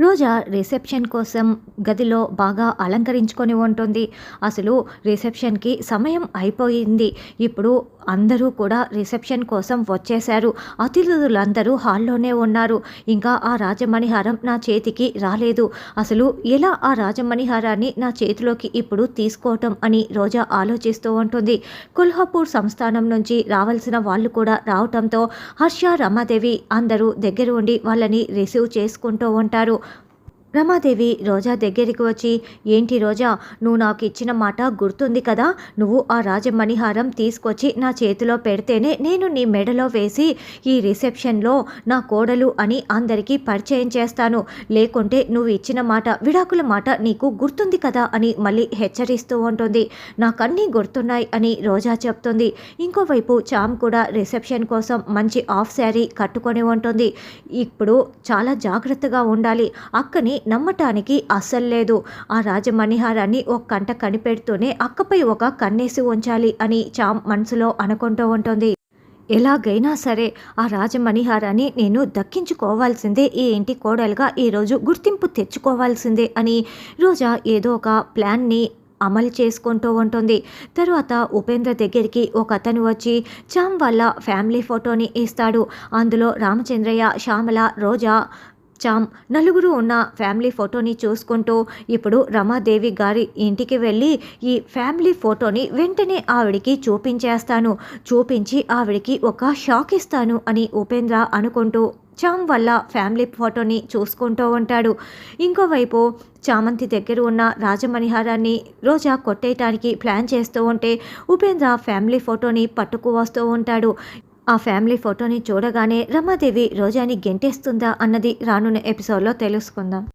రోజా reception కోసం గదిలో బాగా అలంకరించుకొని ఉంటుంది. అసలు రిసెప్షన్కి సమయం అయిపోయింది. ఇప్పుడు అందరూ కూడా రిసెప్షన్ కోసం వచ్చేశారు. అతిథులందరూ హాల్లోనే ఉన్నారు. ఇంకా ఆ రాజమణిహారం నా చేతికి రాలేదు. అసలు ఎలా ఆ రాజమణిహారాన్ని నా చేతిలోకి ఇప్పుడు తీసుకోవటం అని రోజా ఆలోచిస్తూ ఉంటుంది. కుల్హపూర్ సంస్థానం నుంచి రావాల్సిన వాళ్ళు కూడా రావటంతో హర్ష రమాదేవి అందరూ దగ్గర ఉండి వాళ్ళని రిసీవ్ చేసుకుంటూ ఉంటారు. రమాదేవి రోజా దగ్గరికి వచ్చి ఏంటి రోజా నువ్వు నాకు ఇచ్చిన మాట గుర్తుంది కదా? నువ్వు ఆ రాజమణిహారం తీసుకొచ్చి నా చేతిలో పెడితేనే నేను నీ మెడలో వేసి ఈ రిసెప్షన్లో నా కోడలు అని అందరికీ పరిచయం చేస్తాను. లేకుంటే నువ్వు ఇచ్చిన మాట విడాకుల మాట నీకు గుర్తుంది కదా? అని మళ్ళీ హెచ్చరిస్తూ ఉంటుంది. నాకన్నీ గుర్తున్నాయి అని రోజా చెప్తుంది. ఇంకోవైపు చామ్ కూడా రిసెప్షన్ కోసం మంచి ఆఫ్ శారీ కట్టుకొని ఉంటుంది. ఇప్పుడు చాలా జాగ్రత్తగా ఉండాలి. అక్కని నమ్మటానికి అస్సలు లేదు. ఆ రాజమణిహారాన్ని ఒక కంట కనిపెడుతూనే అక్కపై ఒక కన్నేసి ఉంచాలి అని చామ్ మనసులో అనుకుంటూ ఉంటుంది. ఎలాగైనా సరే ఆ రాజమణిహారాన్ని నేను దక్కించుకోవాల్సిందే ఈ ఇంటి కోడలుగా ఈరోజు గుర్తింపు తెచ్చుకోవాల్సిందే అని రోజా ఏదో ఒక ప్లాన్ని అమలు చేసుకుంటూ ఉంటుంది. తర్వాత ఉపేంద్ర దగ్గరికి ఒక అతను వచ్చి చామ్ వాళ్ళ ఫ్యామిలీ ఫోటోని ఇస్తాడు. అందులో రామచంద్రయ్య శ్యామల రోజా చామ్ నలుగురు ఉన్న ఫ్యామిలీ ఫోటోని చూసుకుంటూ ఇప్పుడు రమాదేవి గారి ఇంటికి వెళ్ళి ఈ ఫ్యామిలీ ఫోటోని వెంటనే ఆవిడికి చూపించేస్తాను. చూపించి ఆవిడికి ఒక షాక్ ఇస్తాను అని ఉపేంద్ర అనుకుంటూ చామ్ వల్ల ఫ్యామిలీ ఫోటోని చూసుకుంటూ ఉంటాడు. ఇంకోవైపు చామంతి దగ్గర ఉన్న రాజమణిహారాన్ని రోజా కొట్టేయటానికి ప్లాన్ చేస్తూ ఉంటే ఉపేంద్ర ఫ్యామిలీ ఫోటోని పట్టుకు వస్తూ ఉంటాడు. ఆ ఫ్యామిలీ ఫోటోని చూడగానే రమాదేవి రోజాని గెంటేస్తుందా అన్నది రానున్న ఎపిసోడ్లో తెలుసుకుందాం.